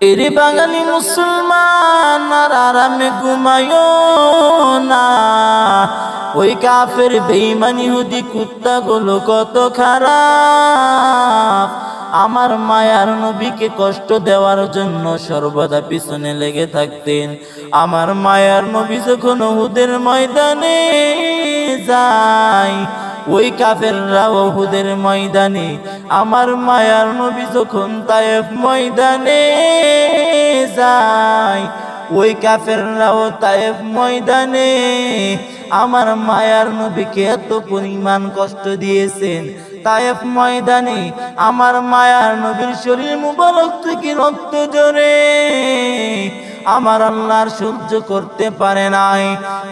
এরে বাঙালি মুসলমান, আর আরামে ঘুমায়ো না। ওই কাফের বেইমানি হুদি কুত্তা গুলো কত খারাপ। আমার মায়ার নবীকে কষ্ট দেওয়ার জন্য সর্বদা পিছনে লেগে থাকতেন। আমার মায়ার নবী যখন হুদের ময়দানে যায় ওই কাফেররা ওহুদের ময়দানে, আমার মায়ার নবী যখন তায়েফ ময়দানে যায়, ওই কাফেররাও তায়েফ ময়দানে, আমার মায়ার নবীকে এত পরিমাণ কষ্ট দিয়েছেন। তায়েফ ময়দানে আমার মায়ার নবীর শরীর মুবারক থেকে রক্ত জোরে আমার আল্লাহর সহ্য করতে পারে নাই।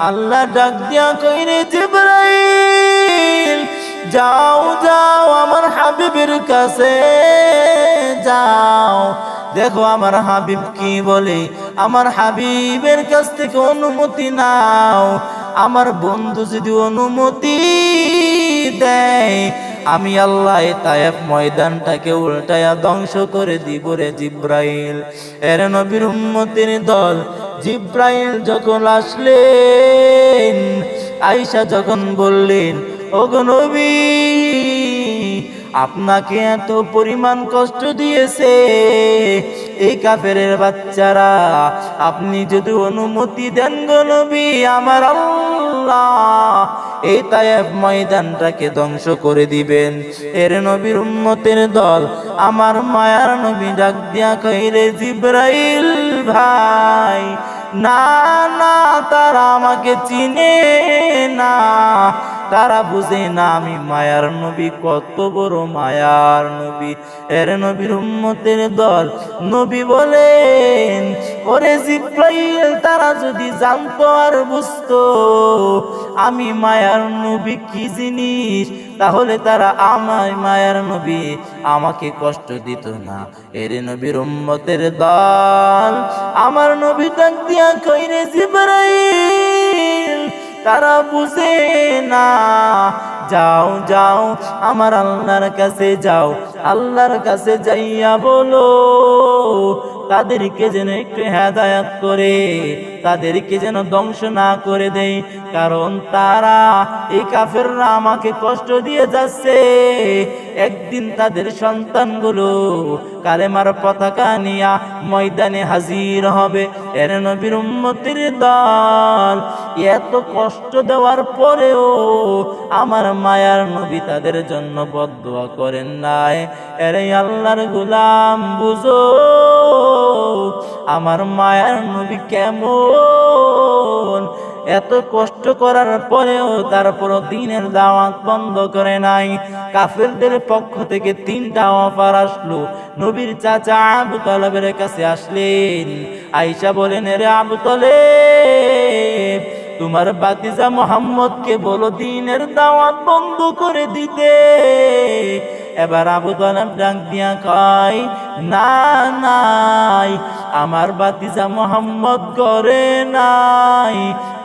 আল্লাহ ডাক দিয়া কইরে জিব্রাইল যাও যাও আমার হাবিবের কাছে, যাও। দেখো আমার হাবিব কি বলে, আমার হাবিবের কাছ থেকে অনুমতি নাও। আমার বন্ধু যদি অনুমতি দেয়, আমি আল্লাহ তায়েফ ময়দানটাকে উল্টায়া ধ্বংস করে দিব রে জিব্রাইল। এর নবীর উম্মতির দল, জিব্রাইল যখন আসলেন আইসা যখন বললেন ওগো নবী, আপনাকে এত পরিমাণ কষ্ট দিয়েছে। এই কাফেরের বাচ্চারা, আপনি যদি অনুমতি দেন গো নবী, আমার আল্লাহ, এই তায়েব ময়দানটাকে ধ্বংস করে দিবেন। এর নবীর উম্মতের দল, আমার মায়ার নবী ডাক দিয়া কইরে জিব্রাইল ভাই, না না, তারা আমাকে চিনে না। তারা বুঝে না আমি মায়ার নবী, কত বড় মায়ার নবী। এর নবীর উম্মতের দল নবী বলেন, ওরে জিব্রাইল, তারা যদি জানতো আর বুঝতো আমি মায়ার নবী কি জিনিস, তাহলে তারা আমায় মায়ার নবী আমাকে কষ্ট দিত না। এর নবীর উম্মতের দল, আমার নবী ডাক দিয়া কইরে জিব্রাইল তারা বুঝে না। যাও যাও আমার আল্লাহর কাছে যাও আল্লাহর কাছে যাইয়া বলো। তাদেরকে যেন একটু হেদায়াত করে, তাদেরকে যেন ধ্বংস না করে দেয়, কারণ তারা এই কাফেররা আমাকে কষ্ট দিয়ে যাচ্ছে। একদিন তাদের সন্তানগুলো কালেমার পতাকা নিয়া ময়দানে হাজির হবে। এর নবীর উম্মতির দল এত কষ্ট দেওয়ার পরেও আমার মায়ার নবী তাদের জন্য বদুয়া করেন নাই। এরে আল্লাহর গুলাম, বুঝো? আমার মায়ার নবী কেমন? এত কষ্ট করার পরেও তারপর দিনের দাওয়াত বন্ধ করে নাই। কাফেরদের পক্ষ থেকে তিনটা অফার আসলো। নবীর চাচা আবু তলবের কাছে আসলেন। আইসা বলেন রে আবু তলে তোমার বাতিজা মোহাম্মদকে বলো দিনের দাওয়াত বন্ধ করে দিতে। এবার আবু তালাব ডাক দিয়া কয়, না, নাই, আমার বাতিজা মোহাম্মদ করে নাই।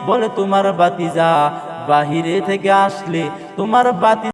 বলে, তোমার বাতিজা বাহিরে থেকে আসলে তোমার বাতি